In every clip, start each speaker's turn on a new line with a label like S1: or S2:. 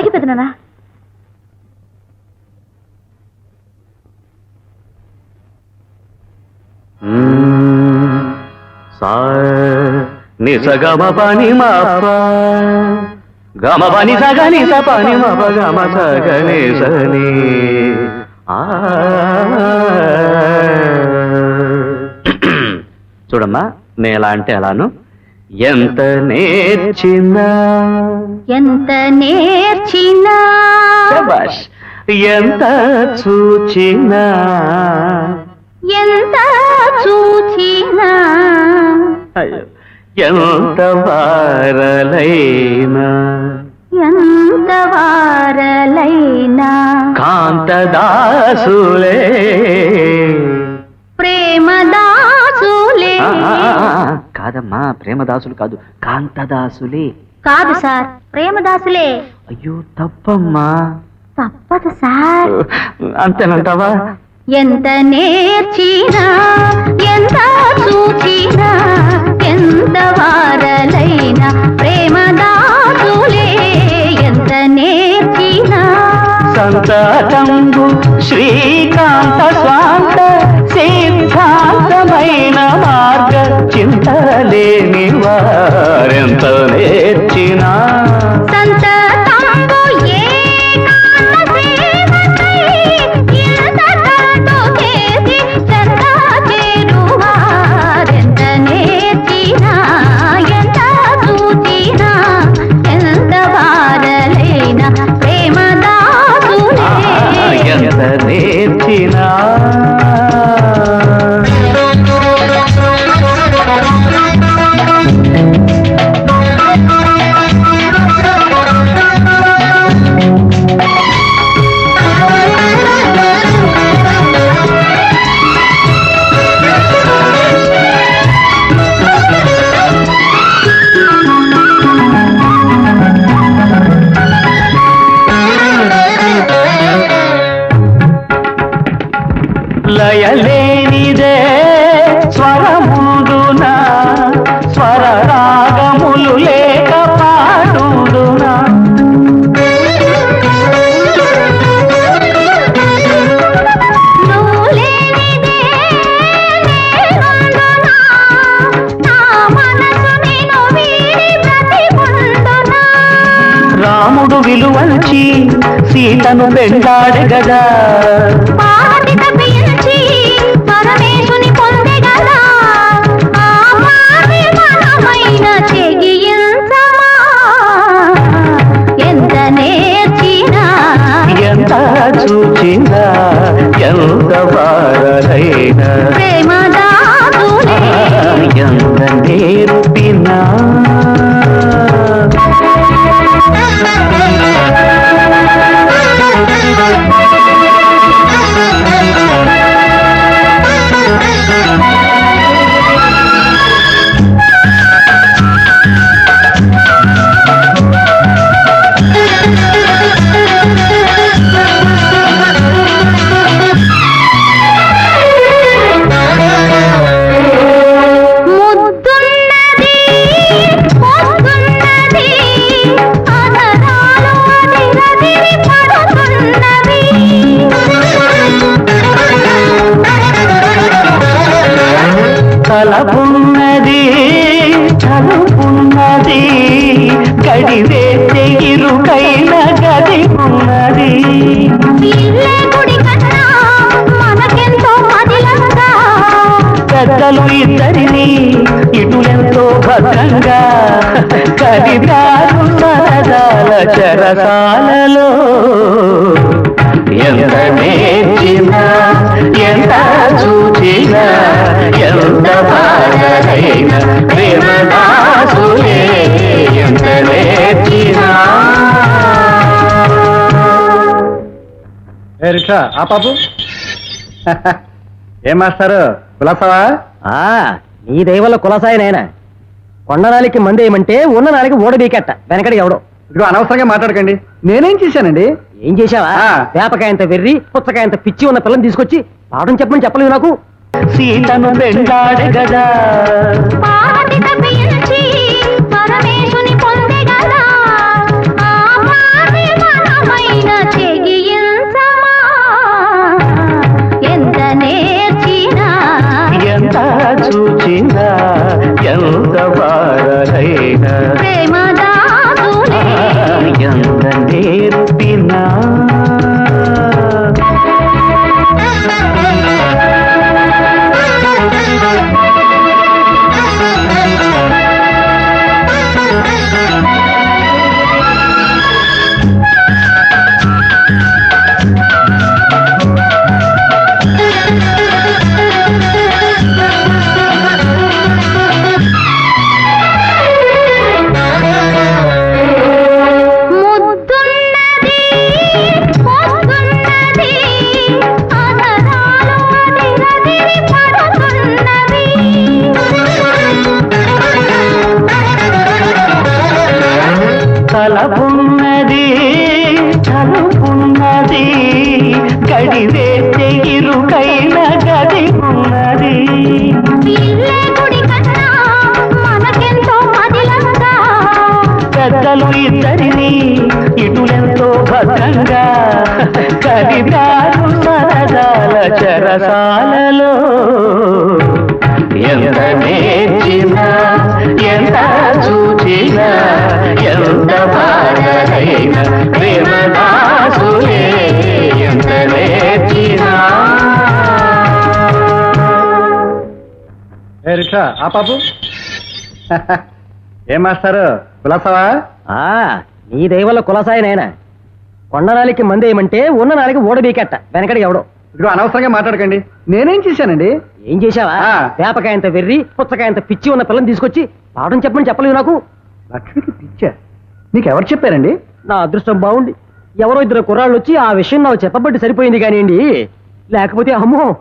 S1: అలాగే పెదనానా
S2: సా నిసగమ పని మా. గమ పని సగ నిస పని మప గమ సగ నిసని చూడమ్మా నేలా అంటే ఎలాను? ఎంత నేర్చినా?
S1: ఎంత నేర్చినా.
S2: ఎంత చూచినా?
S1: ఎంత చూచినా?
S2: ఎంత వారలైనా?
S1: ఎంత వారలైనా?
S2: కాంతదాసులే.
S1: ప్రేమదాసులే.
S2: కాదమ్మా ప్రేమదాసులు కాదు కాంతదాసులే.
S1: కాదు సార్ ప్రేమదాసులే.
S2: అయ్యో తప్పమ్మా.
S1: తప్పదు సార్.
S2: అంతేనంటావా?
S1: ఎంత నేర్చినా ఎంత చూచినా ఎంత వారలైనా ప్రేమదాసులే. ఎంత నేర్చినా
S2: సంతతంబు శ్రీకాంత స్వాంత సిద్ధాంతమైన మార్గ చింతలేని వారెంత సీతను వెంటాడు గదా
S1: ఆ
S3: పాపు? ఏం మాస్టారు? కులాసవా?
S4: నీ దైవల్ల కులసాయి నాయన. కొండనాలికి మందేయమంటే ఉన్న నాలికి ఓడబీకెట్ట వెనకడి ఎవడో.
S3: ఇదిగో అనవసరంగా మాట్లాడకండి. నేనేం చేశానండి?
S4: ఏం చేశావా?
S3: ఆ.
S4: వేపకాయంత వెర్రి పుచ్చకాయంత పిచ్చి ఉన్న పిల్లని తీసుకొచ్చి పాఠం చెప్పమని చెప్పలేదు నాకు.
S2: సీతను వెంటాడు
S1: పరమేశుని పొందెగలా ఆ
S5: భద్రంగా చూచినా ఎంత వారలైనా.
S3: ఏ రిక్షా. ఆ పాపు? ఏం మాస్టారు? కులాసావా?
S4: ఆ నీ దైవల కులసాయి నాయన. కొండనాలికి మందేయమంటే ఉన్న నాలికి ఓడబీకెట్ట వెనకడికి ఎవడో.
S3: ఇదిగో అనవసరంగా మాట్లాడకండి. నేనేం చేశానండి?
S4: ఏం చేశావా?
S3: ఆ.
S4: వేపకాయంత వెర్రి పుచ్చకాయంత పిచ్చి ఉన్న పిల్లని తీసుకొచ్చి పాఠం చెప్పమని చెప్పలేదు నాకు.
S3: లక్ష్మికి పిచ్చా. మీకు ఎవరు చెప్పారండి?
S4: నా అదృష్టం బాగుండి ఎవరో ఇద్దరు కుర్రాళ్ళు వచ్చి ఆ విషయం నాకు చెప్పబట్టి సరిపోయింది కానివ్వండి. లేకపోతే అమ్మో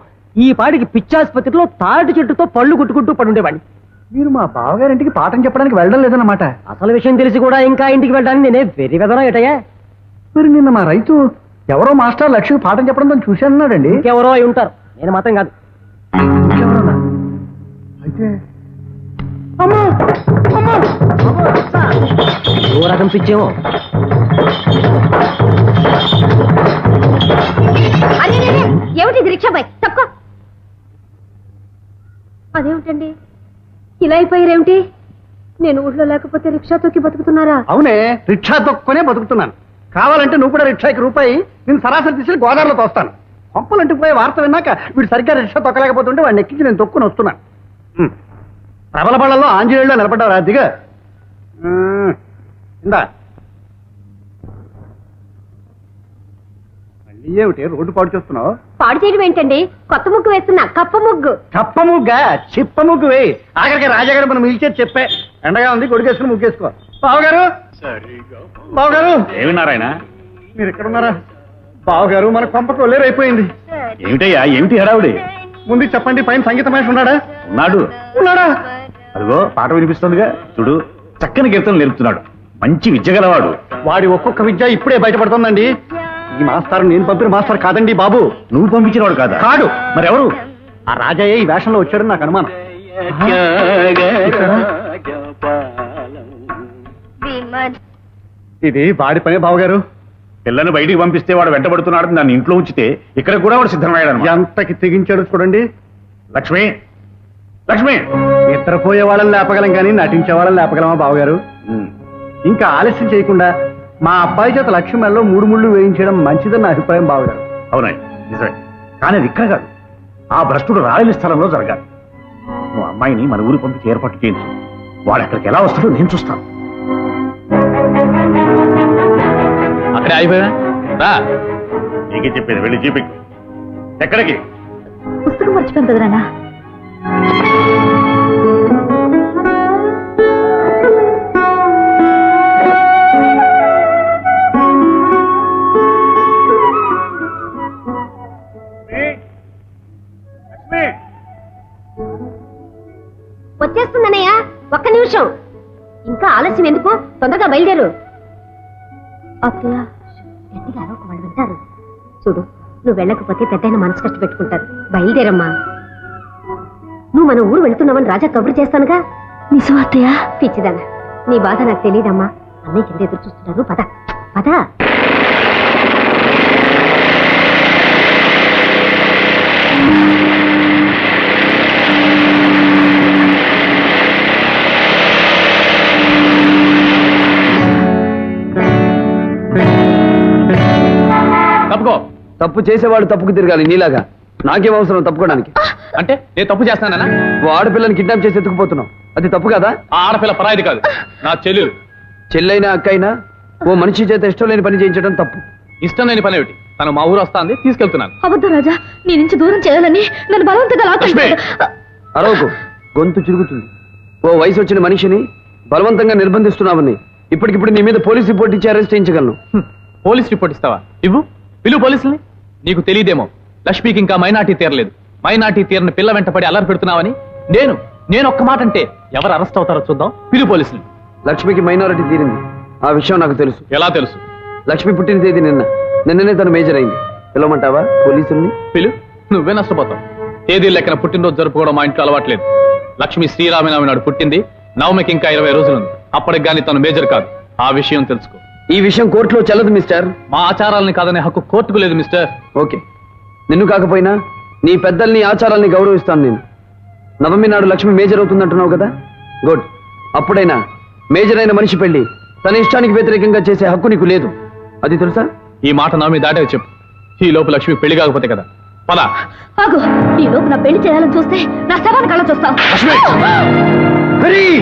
S4: ఈ పాటికి పిచ్చాసుపత్రిలో తాటి చెట్టుతో పళ్ళు కుట్టుకుంటూ పడుండేవాడిని.
S3: మీరు మా బావగారింటికి పాఠం చెప్పడానికి వెళ్ళడం లేదన్నమాట.
S4: అసలు విషయం తెలిసి కూడా ఇంకా ఇంటికి వెళ్ళడానికి నేనే వెర్రి వెదనా ఎటయ్యా
S3: మరి నిన్న మా రైతు ఎవరో మాస్టర్ లక్ష్మికి పాఠం చెప్పడం తను చూశానన్నాడండి.
S4: ఇంకెవరో అయి ఉంటారు. నేను మాత్రం కాదు.
S3: ఎవరన్నా? అయితే అమ్మా! అమ్మా!
S4: ఓ రకం పిచ్చేమో.
S6: అరే ఏమిటి రిక్షా బై తక్కువ అదేమిటండి? ఇలా అయిపోయారేమిటి? నేను ఊళ్ళో లేకపోతే రిక్షా తొక్కి బతుకుతున్నారా?
S3: అవునే రిక్షా తొక్కునే బతుకుతున్నాను. కావాలంటే నువ్వు కూడా రిక్షాకి రూపాయి నేను సరాసరి తీసుకుని గోదావరిలో తోస్తాను. పంపలంటూ పోయే వార్త విన్నాక వీడు సరిగ్గా రిక్షా తొక్కలేకపోతుంటే వాడిని ఎక్కించి నేను తొక్కుని వస్తున్నాను. ప్రబల బళ్ళలో ఆంజనేయుల్లో నిలబడ్డావు రా ఇందా మళ్ళీ ఏమిటి? రోడ్డు పాడు చేస్తున్నావు?
S6: పాడు చేయడం ఏంటండి? కొత్త ముగ్గు వేస్తున్నా కప్ప ముగ్గు.
S3: కప్ప ముగ్గా? చిప్ప ముగ్గు వేయి. ఆఖరికి రాజాగారు మనం పిలిచేది చెప్పే. ఎండగా ఉంది కొడుకేసుకుని ముగ్గేసుకో. బావగారు? బావగారు?
S7: ఏమి నారాయణ?
S3: మీరు ఎక్కడ ఉన్నారా? బావగారు మన కొంపకు ఒల్లేరైపోయింది
S7: ఏమిటయ్యా? ఏమిటి హడావుడి?
S3: ముందు చెప్పండి పైన సంగీత మహేష్ ఉన్నాడా?
S7: ఉన్నాడు.
S3: ఉన్నాడా?
S7: అదిగో పాట వినిపిస్తుందిగా. చూడు చక్కని కీర్తనలు నేర్పుతున్నాడు. మంచి విద్య గలవాడు.
S3: వాడి ఒక్కొక్క విద్య ఇప్పుడే బయటపడుతుందండి. ఈ మాస్టర్ నేను పంపిన మాస్టర్ కాదండి బాబు.
S7: నువ్వు పంపించినవాడు కాదా?
S3: కాడు
S7: మరెవరు
S3: ఆ రాజయ్య ఈ వేషంలో వచ్చాడని నాకు అనుమానం. ఇది వాడి పనే బావగారు.
S7: పిల్లని బయటికి పంపిస్తే వాడు వెంటబడుతున్నాడు నన్ను ఇంట్లో ఉంచితే ఇక్కడ కూడా వాడు సిద్ధమయ్యాడు
S3: ఎంతకి తెగించాడు చూడండి.
S7: లక్ష్మి! లక్ష్మి!
S3: నిద్రపోయే వాళ్ళని లేపగలం కానీ నటించే వాళ్ళని లేపగలమా బావగారు? ఇంకా ఆలస్యం చేయకుండా మా అబ్బాయి చేత లక్ష్మణలో మూడు ముళ్ళు వేయించడం మంచిదని నా అభిప్రాయం బావగారు.
S7: అవునండి నిజమే. కానీ అది ఇక్కడ కాదు. ఆ భ్రష్టుడు రాయని స్థలంలో జరగాలి. నువ్వు అమ్మాయిని మన ఊరు పంపించి ఏర్పాటు చేయించు. వాడు అక్కడికి ఎలా వస్తాడో నేను చూస్తాను.
S8: అక్కడే అయిపోయా రా.
S7: నీకే చెప్పేది వెళ్ళి జీపెక్కు ఎక్కడికి?
S6: పుస్తకం మర్చిపోయాను కదా బయలుదేరు. అత్తయ్య గట్టిగా అరవకు వాళ్ళు వింటారు. చూడు నువ్వు వెళ్ళకపోతే పెద్దయిన మనసు కష్ట పెట్టుకుంటారు బయలుదేరమ్మా. నువ్వు మన ఊరు వెళ్తున్నావని రాజా కబురు చేస్తానుగా. నిజం అత్తయ్య. పిచ్చిదానా నీ బాధ నాకు తెలియదమ్మా అన్నయ్య కింద ఎదురు చూస్తున్నారు పద పద.
S8: తప్పుకో
S5: తప్పు చేసేవాడు తప్పుకు తిరగాలి నీలాగా. నాకేం అవసరం తప్పుకోవడానికి?
S8: అంటే నేను తప్పు చేస్తానా
S5: ఓ ఆడపిల్లని కిడ్నాప్ చేసి ఎత్తుకుపోతున్నావు. అది తప్పు కదా?
S8: ఆ ఆడపిల్ల పరాయిది కాదు. నా చెల్లెలు.
S5: చెల్లైనా అక్కైనా ఓ మనిషి చేత ఇష్టం లేని పని చేయించడం తప్పు.
S8: ఇష్టం లేని పని ఏమిటి? తను మా ఊరు వస్తాంది తీసుకెళ్తున్నాను.
S6: అబద్ధం రాజా నీ నుంచి దూరం చేయాలని నన్ను బలవంతంగా
S8: లక్ష్మి!
S5: అరవకు గొంతు చిరుగుతుంది. ఓ వయసు వచ్చిన మనిషిని బలవంతంగా నిర్బంధిస్తున్నావని ఇప్పటికిప్పుడు నీ మీద పోలీస్ రిపోర్ట్ ఇచ్చి అరెస్ట్ చేయించగలను.
S8: హ్మ్. పోలీస్ రిపోర్ట్ ఇస్తావా? ఇవ్వు. పిలువు పోలీసుల్ని. నీకు తెలియదేమో లక్ష్మికి ఇంకా మైనార్టీ తీరలేదు. మైనార్టీ తీరని పిల్ల వెంటపడి అల్లరి పెడుతున్నావని నేను నేను ఒక్క మాట అంటే ఎవరు అరెస్ట్ అవుతారో చూద్దాం. పిలువు పోలీసులు.
S5: లక్ష్మికి మైనారిటీ తీరింది. ఆ విషయం నాకు తెలుసు.
S8: ఎలా తెలుసు?
S5: లక్ష్మి పుట్టిన తేదీ నిన్న. నిన్ననే తను మేజర్ అయింది. పిలవమంటావా పోలీసుల్ని?
S8: పిలు నువ్వే నష్టపోతావు. తేదీ లెక్కన పుట్టినరోజు జరుపుకోవడం మా ఇంట్లో అలవాట్లేదు. లక్ష్మి శ్రీరామనవమి నాడు పుట్టింది. నవమికి ఇంకా ఇరవై రోజులుంది. అప్పటికి గాని తను మేజర్ కాదు. ఆ విషయం తెలుసుకో.
S5: ఈ విషయం కోర్టులో చెల్లదు మిస్టర్.
S8: మా ఆచారాలని కాదనే హక్కు కోర్టుకు లేదు మిస్టర్.
S5: ఓకే. నిన్ను కాకపోయినా నీ పెద్దల్ని ఆచారాల్ని గౌరవిస్తాను నేను. నవమి నాడు లక్ష్మి మేజర్ అవుతుందంటున్నావు కదా? గుడ్. అప్పుడైనా మేజర్ అయిన మనిషి పెళ్ళి తన ఇష్టానికి వ్యతిరేకంగా చేసే హక్కు నీకు లేదు. అది తెలుసా?
S8: ఈ మాట నా మీద దాటే చెప్పు. ఈ లోపు లక్ష్మి పెళ్ళి కాకపోతే కదా. పలా
S9: ఆగు. ఈ లోపు నా పెళ్ళి చేయాలని చూస్తే నా శవాన్ని కళ్ళ చూస్తావు.
S5: హరి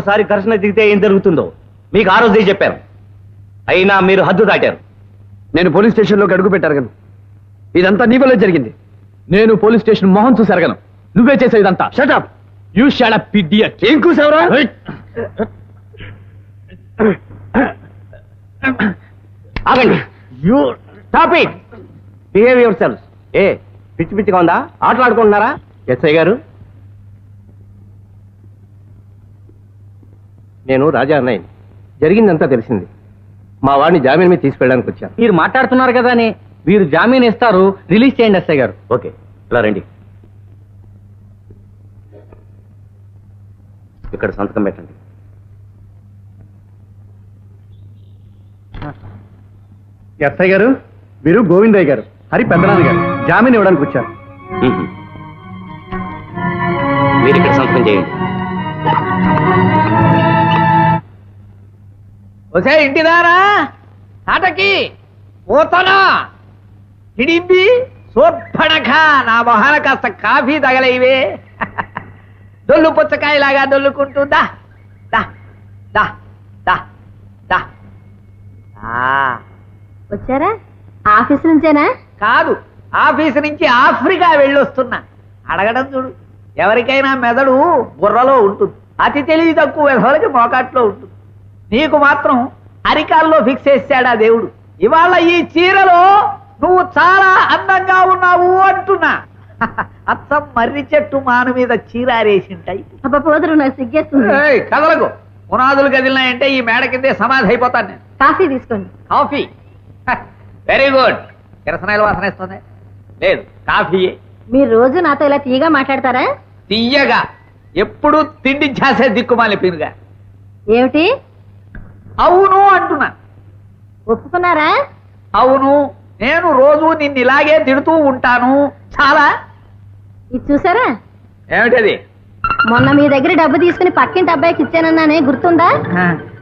S10: ఇంకోసారి ఘర్షణ దిగితే ఏం జరుగుతుందో మీకు ఆ రోజే చెప్పాను. అయినా మీరు హద్దు దాటారు.
S5: నేను పోలీస్ స్టేషన్లోకి అడుగు పెట్టారు కదా ఇదంతా నీ వల్లే జరిగింది.
S8: నేను పోలీస్ స్టేషన్ మొహం చూసారగను నువ్వే చేసావు ఇదంతా.
S5: Shut up
S8: you shut up idiot
S5: ఏం కూసావురా?
S10: ఆగండి. You stop it behave yourselves ఏ పిచ్చి పిచ్చిగా ఉందా? ఆటలాడుకుంటున్నారా? ఎస్ఐ గారు? నేను రాజా అన్నయ్య జరిగిందంతా తెలిసింది. మా వాడిని జామీన్ మీద తీసుకెళ్ళడానికి వచ్చాను.
S11: మీరు మాట్లాడుతున్నారు కదా అని వీరు జామీన్ ఇస్తారు రిలీజ్ చేయండి ఎస్ఐ గారు.
S10: ఓకే ఇలా రండి. ఇక్కడ సంతకం పెట్టండి.
S3: ఎస్ఐ గారు వీరు గోవిందయ్య గారు హరి పెద్దనాన్న గారు జామీన్ ఇవ్వడానికి వచ్చారు.
S10: మీరు ఇక్కడ సంతకం చేయండి.
S11: ఒసే ఇంటిదారా ఆటకి పోతనా? హిడింబి సోర్పణఖ నా మొహాన కాస్త కాఫీ తగలేవే దొల్లు పుచ్చకాయలాగా దొల్లుకుంటుందా దా దా దా దా
S9: వచ్చారా? ఆఫీస్ నుంచేనా?
S11: కాదు ఆఫీసు నుంచి ఆఫ్రికా వెళ్ళొస్తున్నా. అడగడం చూడు ఎవరికైనా మెదడు బుర్రలో ఉంటుంది. అతి తెలివి తక్కువ వెధవలకి మోకాట్లో ఉంటుంది. నీకు మాత్రం అరికాల్లో ఫిక్స్ చేశాడా దేవుడు? ఇవాళ ఈ చీరలో నువ్వు చాలా అందంగా ఉన్నావు అంటున్నా. అచ్చం మర్రి చెట్టు మాను మీద చీరారేసింటాయి. కదలకు. పునాదులు కదిలినాయంటే ఈ మేడ కిందే సమాధి అయిపోతాను నేను.
S9: కాఫీ తీసుకోండి.
S11: కాఫీ? వెరీ గుడ్ కిరసనాయలు వాసన ఇస్తుంది లేదు కాఫీ
S9: మీరు రోజు నాతో ఇలా తీయగా మాట్లాడతారా?
S11: తీయగా. ఎప్పుడు తిండి చేసే దిక్కుమాలి పినుగా
S9: ఏమిటి?
S11: అవును అంటున్నా.
S9: ఒప్పుకున్నారా?
S11: అవును. నేను రోజు నిన్ను ఇలాగే తిడుతూ ఉంటాను. చాలా?
S9: ఇది చూసారా?
S11: ఏమిటది?
S9: మొన్న మీ దగ్గర డబ్బు తీసుకుని పక్కింటి అబ్బాయికి ఇచ్చానన్నానే గుర్తుందా?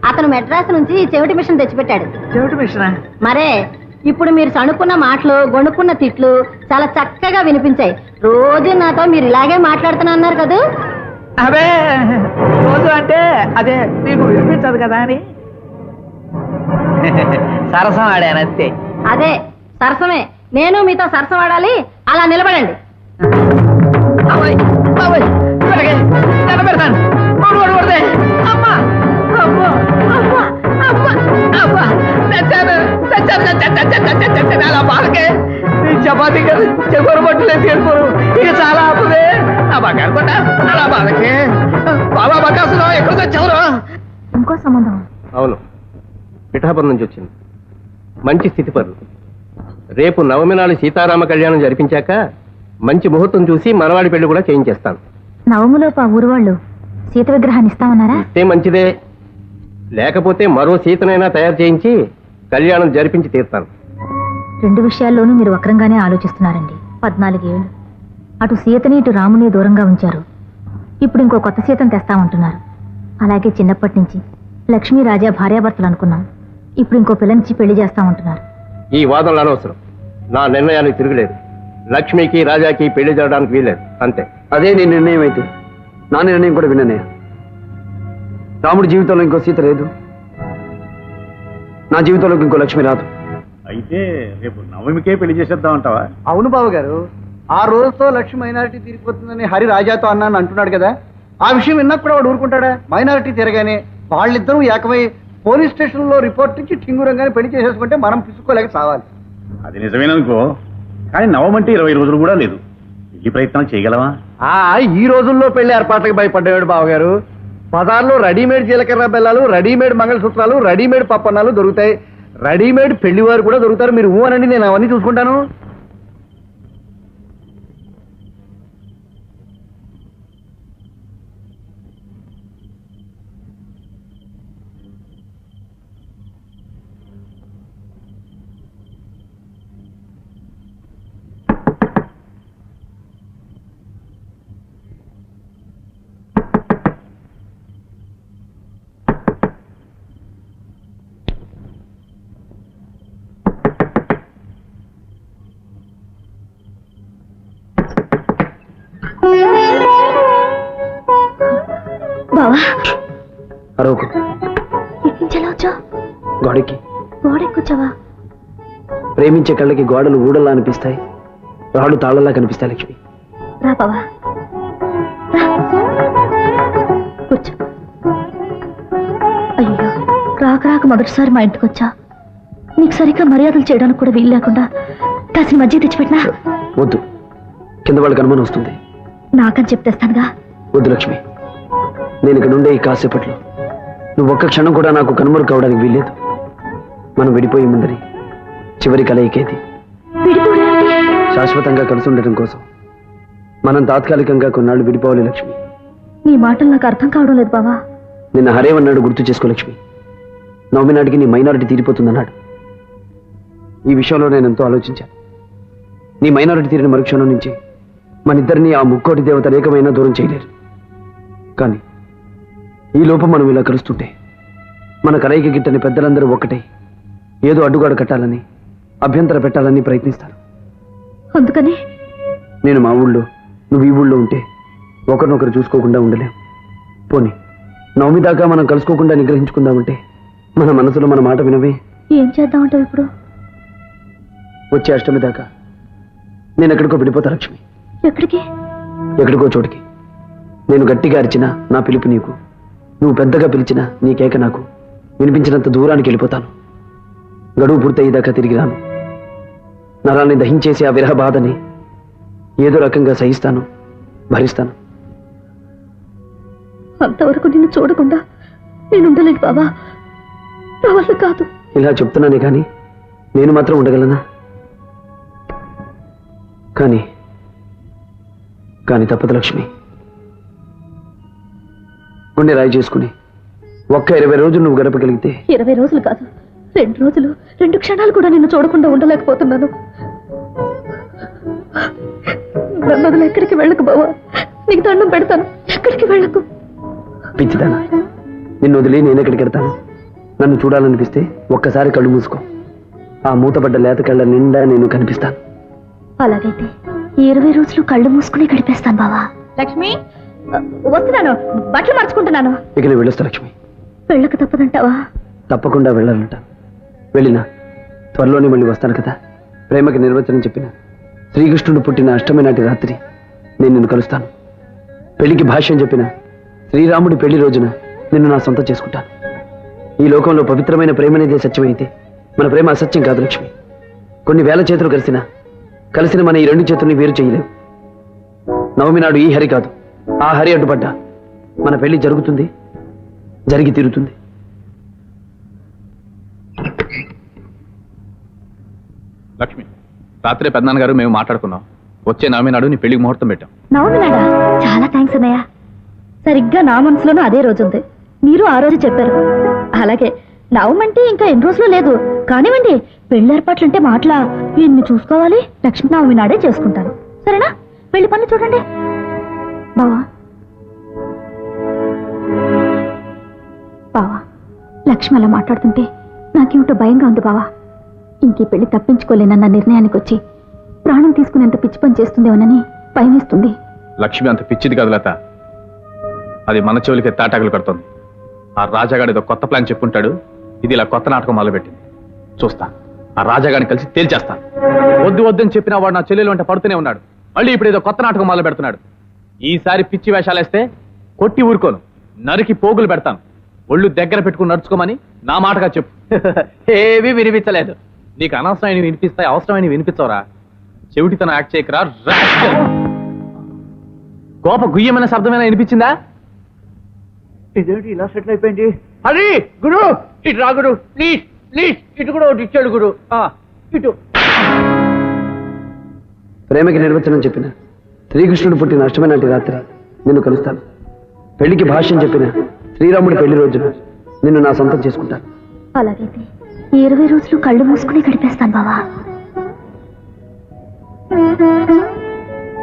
S9: అతను మెడ్రాస్ నుంచి చెవిటి మిషన్ తెచ్చిపెట్టాడు.
S11: చెవిటి మిషన్?
S9: మరే ఇప్పుడు మీరు సణుకున్న మాటలు గొణుకున్న తిట్లు చాలా చక్కగా వినిపించాయి. రోజు నాతో మీరు ఇలాగే మాట్లాడుతున్నా అన్నారు కదా?
S11: అవే రోజు అంటే అదే నీకు వినిపించదు కదా అని. సరసం ఆడానంతే
S9: అదే సరసమే. నేను మీతో సరసం ఆడాలి అలా నిలబడండి.
S11: చపాతీ కదా చెగోరు బట్టలే ఇక చాలా ఆపుదే నా అలా బాబా బకాసులో ఎక్కడికి వచ్చావురా?
S6: ఇంకో సంబంధం.
S4: అవును. పిఠాపురం నుంచి వచ్చింది. మంచి స్థితి పరులు. రేపు నవమి నాడు సీతారామ కళ్యాణం జరిపించాక మంచి ముహూర్తం చూసి మనవాడి పెళ్ళి కూడా చేయించేస్తాను.
S6: నవములోపు ఆ ఊరు వాళ్ళు సీత విగ్రహాన్ని ఇస్తామన్నారా?
S4: ఇస్తే మంచిదే. లేకపోతే మరో సీతనైనా తయారు చేయించి కళ్యాణం జరిపించి తీరుతాను.
S6: రెండు విషయాల్లోనూ మీరు వక్రంగానే ఆలోచిస్తున్నారండి. పద్నాలుగేళ్ళు. అటు సీతని ఇటు రాముని దూరంగా ఉంచారు. ఇప్పుడు ఇంకో కొత్త సీతను తెస్తామంటున్నారు. అలాగే చిన్నప్పటి నుంచి లక్ష్మీ రాజా భార్యాభర్తలు అనుకున్నాం. ఇప్పుడు ఇంకో పిల్లనిచ్చి పెళ్ళి చేస్తామంటున్నారు.
S4: ఈ వాదనలు అనవసరం. నా నిర్ణయానికి తిరగలేదు. లక్ష్మికి రాజాకి పెళ్ళి జరగడానికి వీలేదు అంతే.
S5: అదే నీ నిర్ణయం అయితే. నా నిర్ణయం కూడా విననే. రాముడి జీవితంలో ఇంకో సీత లేదు. నా జీవితంలోకి ఇంకో లక్ష్మి రాదు.
S7: అయితే రేపు నవమికే పెళ్ళి చేసేద్దాం అంటావా?
S3: అవును బాబు గారు ఆ రోజుతో లక్ష్మి మైనారిటీ తిరిగిపోతుందని హరి రాజాతో అన్నాను అంటున్నాడు కదా. ఆ విషయం విన్నాక కూడా వాడు ఊరుకుంటాడా? మైనారిటీ తిరగానే వాళ్ళిద్దరూ ఏకమై పోలీస్ స్టేషన్లో రిపోర్ట్ ఇచ్చి ఠింగురంగానే పెళ్ళి చేసేసుకుంటే మనం పిసుకోలేక సావాలి.
S7: అది నిజమేననుకో కానీ నవమంటే ఇరవై రోజులు కూడా లేదు. పెళ్ళి ప్రయత్నం చేయగలవా?
S3: ఆ ఈ రోజుల్లో పెళ్ళి ఏర్పాట్లకు భయపడ్డాడు బావగారు. బజార్లో రెడీమేడ్ జీలకర్ర బెల్లాలు రెడీమేడ్ మంగళసూత్రాలు రెడీమేడ్ పప్పన్నాలు దొరుకుతాయి. రెడీమేడ్ పెళ్ళి వారు కూడా దొరుకుతారు. మీరు ఊ అనండి నేను అవన్నీ చూసుకుంటాను.
S5: గోడకి.
S6: గోడెక్కొచ్చావా
S5: ప్రేమించే కళ్ళకి గోడలు ఊడల్లా అనిపిస్తాయి రాళ్ళు తాళల్లా కనిపిస్తాయి లక్ష్మి.
S6: రా బావా. రా. కూర్చో. అయ్యో రాక రాక మొదటిసారి మా ఇంటికి వచ్చా నీకు సరిగ్గా మర్యాదలు చేయడానికి కూడా వీలు లేకుండా కాసిన మజ్జిగ తెచ్చిపెట్టినా?
S5: వద్దు. కింద వాళ్ళకి అనుమానం వస్తుంది.
S6: నాకని చెప్తేస్తానుగా
S5: వద్దు లక్ష్మి. నేను ఇక్కడ ఉండే ఈ కాసేపట్లో. నువ్వు ఒక్క క్షణం కూడా నాకు కనుమరు కావడానికి వీల్లేదు. మనం విడిపోయే ముందని చివరి కలయికేది? శాశ్వతంగా కలిసి ఉండటం కోసం మనం తాత్కాలికంగా కొన్నాళ్ళు విడిపోవాలి లక్ష్మి.
S6: నీ మాటలు నాకు అర్థం కావడం లేదు బావా.
S5: నిన్న హరేవన్నాడు గుర్తు చేసుకో లక్ష్మి. నవమి నాటికి నీ మైనారిటీ తీరిపోతుందన్నాడు. ఈ విషయంలో నేను ఎంతో ఆలోచించాను నీ మైనారిటీ తీరిన మరుక్షణం నుంచి మన ఇద్దరిని ఆ ముక్కోటి దేవత ఏకమైనా దూరం చేయలేరు. కానీ ఈ లోపం మనం ఇలా కలుస్తుంటే మన కలయిక గిట్టని పెద్దలందరూ ఒక్కటే ఏదో అడ్డుగాడు కట్టాలని అభ్యంతర పెట్టాలని ప్రయత్నిస్తారు.
S6: అందుకని?
S5: నేను మా ఊళ్ళో నువ్వు ఈ ఊళ్ళో ఉంటే ఒకరినొకరు చూసుకోకుండా ఉండలేం. పోనీ నవమి దాకా మనం కలుసుకోకుండా నిగ్రహించుకుందామంటే మన మనసులో మన మాట వినవే.
S6: ఏం చేద్దామంటావు ఇప్పుడు?
S5: వచ్చే అష్టమి దాకా నేను ఎక్కడికో విడిపోతా లక్ష్మి.
S6: ఎక్కడికి?
S5: ఎక్కడికో చోటికి. నేను గట్టిగా అరిచినా నా పిలుపు నీకు. నువ్వు పెద్దగా పిలిచినా నీ కేక నాకు. వినిపించినంత దూరానికి వెళ్ళిపోతాను. గడువు పూర్తయ్యేదాకా తిరిగి రాను నరాన్ని దహించేసి ఆ విరహ బాధని ఏదో రకంగా సహిస్తాను భరిస్తాను.
S6: అంతవరకు నిన్ను చూడకుండా నేను బాబా నా వల్ల కాదు.
S5: ఇలా చెప్తున్నానే కానీ నేను మాత్రం ఉండగలనా? కానీ కానీ తప్పదు లక్ష్మి. గుండె రాయి చేసుకుని ఒక్క ఇరవై రోజులు నువ్వు గడపగలిగితే
S6: ఇరవై రోజులు కాదు. రెండు రోజులు రెండు క్షణాలు కూడా నిన్ను చూడకుండా ఉండలేకపోతున్నాను. నన్ను వదిలి ఎక్కడికి వెళ్ళకు బావా. నీకు దండం పెడతాను. ఎక్కడికి వెళ్ళకు?
S5: పిచ్చిదానా నిన్ను వదిలి నేను ఎక్కడికి వెడతాను నన్ను చూడాలనిపిస్తే ఒక్కసారి కళ్ళు మూసుకో. ఆ మూతపడ్డ లేత కళ్ళ నిండా నేను కనిపిస్తాను.
S6: అలాగైతే ఈ ఇరవై రోజులు కళ్ళు మూసుకుని గడిపేస్తాను బావా. లక్ష్మి వస్తున్నాను. బట్టలు మార్చుకుంటున్నాను.
S5: ఇక నేను వెళ్ళొస్తా లక్ష్మి.
S6: వెళ్ళక తప్పదంటావా?
S5: తప్పకుండా వెళ్ళాలంట వెళ్ళినా. త్వరలోనే మళ్ళీ వస్తాను కదా. ప్రేమకి నిర్వచనం చెప్పిన. శ్రీకృష్ణుడు పుట్టిన అష్టమి నాటి రాత్రి నేను నిన్ను కలుస్తాను. పెళ్ళికి భాష్యం చెప్పిన. శ్రీరాముడి పెళ్ళి రోజున నిన్ను నా సొంతం చేసుకుంటాను. ఈ లోకంలో పవిత్రమైన ప్రేమనేదే సత్యమైతే మన ప్రేమ అసత్యం కాదు లక్ష్మి. కొన్ని వేల చేతులు కలిసిన కలిసిన మన ఈ రెండు చేతుల్ని వేరు చేయలేవు. నవమి నాడు ఈ హరి కాదు. ఆ హరి అడ్డుపడ్డా. మన పెళ్ళి జరుగుతుంది జరిగి తీరుతుంది.
S8: లక్ష్మి రాత్రి పెద్దనాన్నగారు మేము మాట్లాడుకున్నాం. వచ్చే నవమి నాడు నీ పెళ్ళికి ముహూర్తం పెట్టాం.
S6: నవమి నాడా చాలా థ్యాంక్స్ అన్నయ్య. సరిగ్గా నా మనసులోనూ అదే రోజు ఉంది. మీరు ఆ రోజు చెప్పారు. అలాగే నవమంటే ఇంకా ఎన్ని రోజులు లేదు. కానివ్వండి పెళ్ళి ఏర్పాట్లంటే మాటలా. ఎన్ని చూసుకోవాలి? లక్ష్మీ నవమి నాడే చేసుకుంటాను. సరేనా? పెళ్ళి పనులు చూడండి. బావా. బావా లక్ష్మి అలా మాట్లాడుతుంటే నాకేమిటో భయంగా ఉంది బావా. ఇంకీ పెళ్ళి తప్పించుకోలేనన్న నిర్ణయానికి వచ్చి ప్రాణం తీసుకునేంత పిచ్చి పని చేస్తుందేమోనని భయమేస్తుంది.
S8: లక్ష్మి అంత పిచ్చిది కాదు లత. అది మన చెవులకి తాటాకులు కడుతుంది. ఆ రాజాగాడు ఏదో కొత్త ప్లాన్ చెప్పుంటాడు. ఇది ఇలా కొత్త నాటకం మొదలుపెట్టింది. చూస్తా. ఆ రాజాగాడిని కలిసి తేల్చేస్తా. వద్దు వద్దని చెప్పిన వాడు నా చెల్లెలు వెంట పడుతూనే ఉన్నాడు. మళ్ళీ ఇప్పుడు ఏదో కొత్త నాటకం మొదలు పెడుతున్నాడు ఈసారి పిచ్చి వేషాలేస్తే కొట్టి ఊరుకోను. నరికి పోగులు పెడతాను. ఒళ్ళు దగ్గర పెట్టుకుని నడుచుకోమని నా మాటగా చెప్పు. ఏవి వినిపించలేదు. నీకు అనవసరమైన వినిపిస్తాయి అవసరమైన వినిపించవరా. చెవిటితనం యాక్ట్ చేయకరా. కోప గుయ్యమైన శబ్దమైనా వినిపించిందా?
S11: ఇదేంటి ఇలా సెటిల్ అయిపోయింది? అది గురు ఇటు రా గురు. ప్లీజ్ ప్లీజ్ ఇటు కూడా ఒకటి ఇచ్చాడు గురు. ఆ, ఇటు.
S5: ప్రేమకి నిర్వచనం చెప్పిన శ్రీకృష్ణుడు పుట్టిన అష్టమి నాటి రాత్రి నిన్ను కలుస్తాను. పెళ్ళికి భాష్యం చెప్పిన శ్రీరాముడి పెళ్ళి రోజున నిన్ను నా సొంతం చేసుకుంటాను.
S6: అలాగైతే ఈ ఇరవై రోజులు కళ్ళు మూసుకుని గడిపేస్తాను బావా.